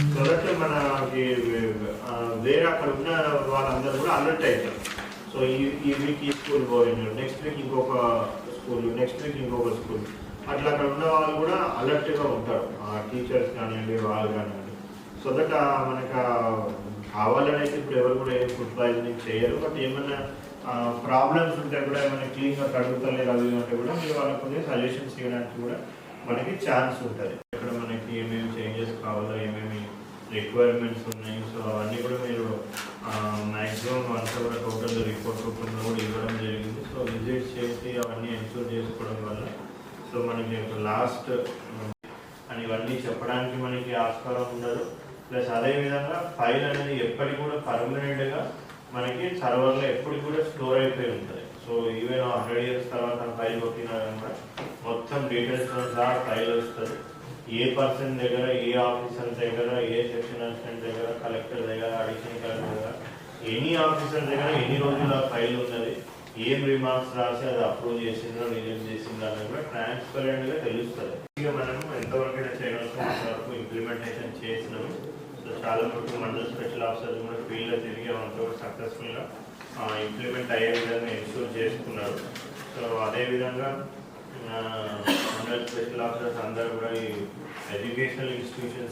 So మనకి వేరే అక్కడ ఉన్న వాళ్ళందరూ కూడా అలర్ట్ అవుతారు. సో ఈ ఈ వీక్ ఈ స్కూల్ పోయింది నెక్స్ట్ వీక్ ఇంకొక స్కూల్ నెక్స్ట్ వీక్ ఇంకొక స్కూల్. అట్లా అక్కడ ఉన్న వాళ్ళు కూడా అలర్ట్గా ఉంటారు. టీచర్స్ కానివ్వండి వాళ్ళు కానివ్వండి. సో దట్ మనకు కావాలని అయితే ఇప్పుడు ఎవరు కూడా ఏం ఫుడ్ పాయిజనింగ్ చేయరు. బట్ ఏమైనా ప్రాబ్లమ్స్ ఉంటే కూడా ఏమైనా క్లీన్గా కడుగుతలేరు అవి అంటే కూడా మీరు వాళ్ళకి కొద్దిగా సజెషన్స్ ఇవ్వడానికి కూడా మనకి ఛాన్స్ ఉంటుంది. రిక్వైర్మెంట్స్ ఉన్నాయి. సో అవన్నీ కూడా మీరు మ్యాక్సిమం వన్స్ కూడా టోటల్ రిపోర్ట్ రూపంలో కూడా ఇవ్వడం జరిగింది. సో విజిట్ చేసి అవన్నీ ఎన్షూర్ చేసుకోవడం వల్ల సో మనకి లాస్ట్ అని ఇవన్నీ చెప్పడానికి మనకి ఆస్కారం ఉండదు. ప్లస్ అదేవిధంగా ఫైల్ అనేది ఎప్పటికి కూడా పర్మనెంట్గా మనకి సర్వర్లో ఎప్పటికి కూడా స్టోర్ అయిపోయి ఉంటుంది. సో ఈవెన్ హండ్రెడ్ ఇయర్స్ తర్వాత ఫైల్ కొట్టినా కూడా మొత్తం డీటెయిల్స్ సహా ఫైల్ వస్తుంది. ఏ పర్సన్ దగ్గర ఏ ఆఫీసర్ దగ్గర ఏ సెక్షన్ అసిస్టెంట్ దగ్గర కలెక్టర్ దగ్గర అడిషనల్ కలెక్టర్ దగ్గర ఎనీ ఆఫీసర్ దగ్గర ఎన్ని రోజులు ఆ ఫైల్ ఉన్నది ఏం రిమార్క్స్ రాసి అది అప్రూవ్ చేసిందో రిజెక్ట్ చేసిందో అనేది కూడా ట్రాన్స్పరెంట్గా తెలుస్తుంది. ఇక మనం ఎంతవరకు చేయవలసిన వరకు ఇంప్లిమెంటేషన్ చేసినాము. సో చాలా మటుకు మండల స్పెషల్ ఆఫీసర్స్ కూడా ఫీల్డ్లో తిరిగి అంతా సక్సెస్ఫుల్గా ఇంప్లిమెంట్ అయ్యే విధంగా ఎన్షూర్ చేసుకున్నారు. సో అదేవిధంగా మండల్ స్పెషల్ ఆఫీసర్స్ అందరూ కూడా ఈ educational institutions